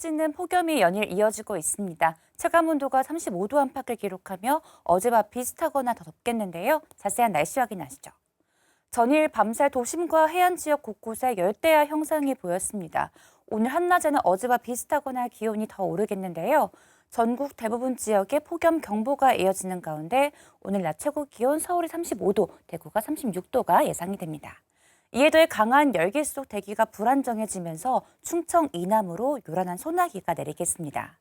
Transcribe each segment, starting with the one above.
찌는 폭염이 연일 이어지고 있습니다. 체감 온도가 35도 안팎을 기록하며 어제와 비슷하거나 더 덥겠는데요. 자세한 날씨 확인하시죠. 전일 밤새 도심과 해안 지역 곳곳에 열대야 형상이 보였습니다. 오늘 한낮에는 어제와 비슷하거나 기온이 더 오르겠는데요. 전국 대부분 지역에 폭염 경보가 이어지는 가운데 오늘 낮 최고 기온 서울이 35도, 대구가 36도가 예상이 됩니다. 이에 더해 강한 열기 속 대기가 불안정해지면서 충청 이남으로 요란한 소나기가 내리겠습니다.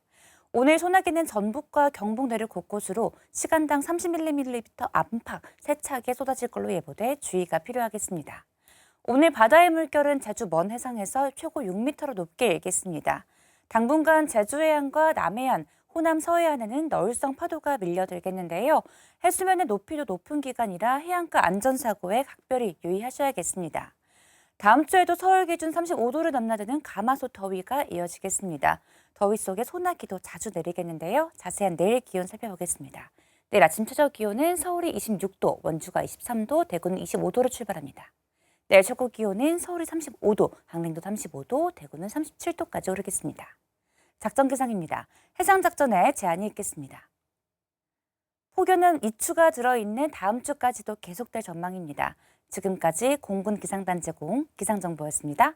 오늘 소나기는 전북과 경북 내륙 곳곳으로 시간당 30mm 안팎 세차게 쏟아질 걸로 예보돼 주의가 필요하겠습니다. 오늘 바다의 물결은 제주 먼 해상에서 최고 6m로 높게 일겠습니다. 당분간 제주 해안과 남해안, 호남 서해안에는 너울성 파도가 밀려들겠는데요. 해수면의 높이도 높은 기간이라 해안가 안전사고에 각별히 유의하셔야겠습니다. 다음 주에도 서울 기준 35도를 넘나드는 가마솥 더위가 이어지겠습니다. 더위 속에 소나기도 자주 내리겠는데요. 자세한 내일 기온 살펴보겠습니다. 내일 아침 최저 기온은 서울이 26도, 원주가 23도, 대구는 25도로 출발합니다. 내일 최고 기온은 서울이 35도, 강릉도 35도, 대구는 37도까지 오르겠습니다. 작전 기상입니다. 해상 작전에 제한이 있겠습니다. 폭염은 이추가 들어있는 다음 주까지도 계속될 전망입니다. 지금까지 공군 기상단 제공 기상정보였습니다.